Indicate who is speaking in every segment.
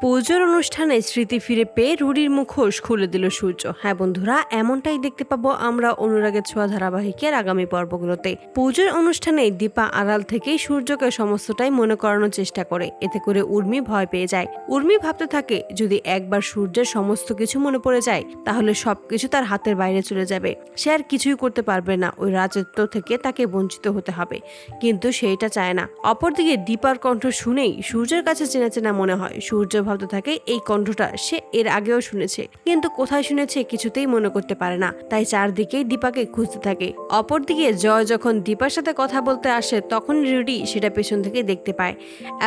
Speaker 1: পুজোর অনুষ্ঠানে স্মৃতি ফিরে পেয়ে রুডির মুখোশ খুলে দিল সূর্য। হ্যাঁ বন্ধুরা, এমনটাই দেখতে পাবো আমরা অনুরাগের ছোঁয়া ধারাবাহিকের আগামী পর্বগুলোতে। পুজোর অনুষ্ঠানে দীপা আড়াল থেকেই সূর্যকে সমস্তটাই মনে করানোর চেষ্টা করে। এতে করে উর্মি ভয় পেয়ে যায়। উর্মি ভাবতে থাকে, যদি একবার সূর্যের সমস্ত কিছু মনে পড়ে যায়, তাহলে সবকিছু তার হাতের বাইরে চলে যাবে। সে আর কিছুই করতে পারবে না, ওই রাজত্ব থেকে তাকে বঞ্চিত হতে হবে। কিন্তু সেইটা চায় না। অপরদিকে দীপার কণ্ঠ শুনেই সূর্যের কাছে চেনা চেনা মনে হয়। সূর্য ভাবতে থাকে, এই কণ্ঠটা সে এর আগেও শুনেছে। কিন্তু কোথায় শুনেছে কিছুতেই মনে করতে পারে না। তাই চারদিকেই দীপাকে খুঁজতে থাকে। অপরদিকে জয় যখন দীপার সাথে কথা বলতে আসে, তখন রুডি সেটা পেছন থেকে দেখতে পায়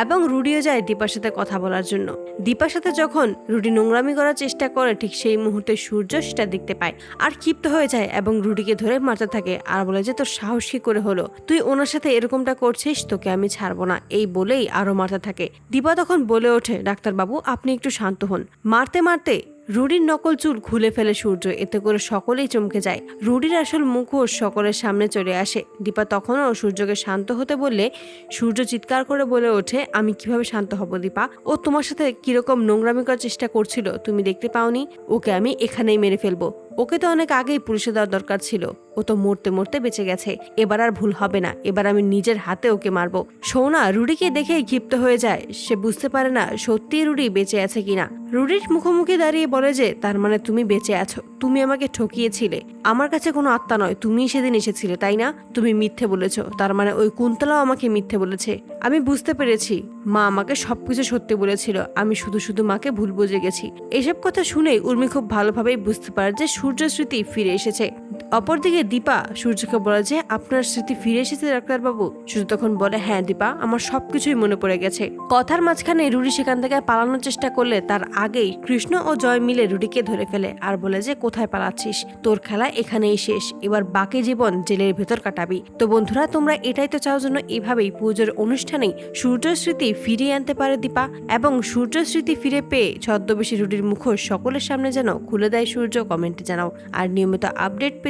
Speaker 1: এবং রুডিও যায় দীপার সাথে কথা বলার জন্য। দীপার সাথে যখন রুডি নোংরামি করার চেষ্টা করে, ঠিক সেই মুহূর্তে সূর্য সেটা দেখতে পায় আর ক্ষিপ্ত হয়ে যায় এবং রুডিকে ধরে মারতে থাকে আর বলে যে, তোর সাহস কি করে হলো? তুই ওনার সাথে এরকমটা করছিস, তোকে আমি ছাড়বো না। এই বলেই আরও মারতে থাকে। দীপা তখন বলে ওঠে, ডাক্তারবাবু আপনি একটু শান্ত হন। মারতে মারতে রুডির নকল চুল খুলে ফেলে সূর্য, এতে করে সকলেই চমকে যায়। রুডির আসল মুখোশ সকলের সামনে চলে আসে। দীপা তখনও সূর্যকে শান্ত হতে বললে, সূর্য চিৎকার করে বলে ওঠে, আমি কীভাবে শান্ত হব দীপা? ও তোমার সাথে কীরকম নোংরামি করার চেষ্টা করছিল, তুমি দেখতে পাওনি? ওকে আমি এখানেই মেরে ফেলব। ওকে তো অনেক আগেই পুলিশে দেওয়ার দরকার ছিল। ও তো মরতে মরতে বেঁচে গেছে। এবার আর ভুল হবে না। এবার আমি নিজের হাতে ওকে মারবো। সৌনা রুডিকে দেখেই ক্ষিপ্ত হয়ে যায়। সে বুঝতে পারে না সত্যি রুডি বেঁচে আছে কিনা। রুডির মুখোমুখি দাঁড়িয়ে বলে যে, তার মানে তুমি বেঁচে আছো। তুমি আমাকে ঠকিয়েছিলে। আমার কাছে কোনো আত্মা নয়। তুমি সেদিন এসেছিলে, তাই না? তুমি মিথ্যে বলেছ। তার মানে ওই কুন্তলাও আমাকে মিথ্যে বলেছে। আমি বুঝতে পেরেছি। মা আমাকে সবকিছু সত্যি বলেছিল। আমি শুধু শুধু মাকে ভুল বুঝে গেছি। এসব কথা শুনেই উর্মি খুব ভালোভাবেই বুঝতে পারে যে সূর্য স্মৃতি ফিরে এসেছে। অপরদিকে দীপা সূর্যকে বলে যে, আপনার স্মৃতি ফিরে এসেছে ডাক্তারবাবু? সূর্য তখন বলে হ্যাঁ দীপা, আমার সবকিছুই মনে পড়ে গেছে। কথার মাঝখানে রুডি সেখান থেকে পালানোর চেষ্টা করলে তার আগেই কৃষ্ণ ও জয় মিলে রুডিকে ধরে ফেলে আর বলে যে, কোথায় পালাচ্ছিস? তোর খেলা এখানেই শেষ। এবার বাকি জীবন জেলের ভেতর কাটাবি। তো বন্ধুরা, তোমরা এটাই তো চাও জন্য এভাবেই পুজোর অনুষ্ঠানেই সূর্য স্মৃতি ফিরিয়ে আনতে পারে দীপা এবং সূর্য স্মৃতি ফিরে পেয়ে ছদ্মবেশী রুডির মুখোশ সকলের সামনে যেন খুলে দেয় সূর্য কমেন্টে জানাও। আর নিয়মিত আপডেট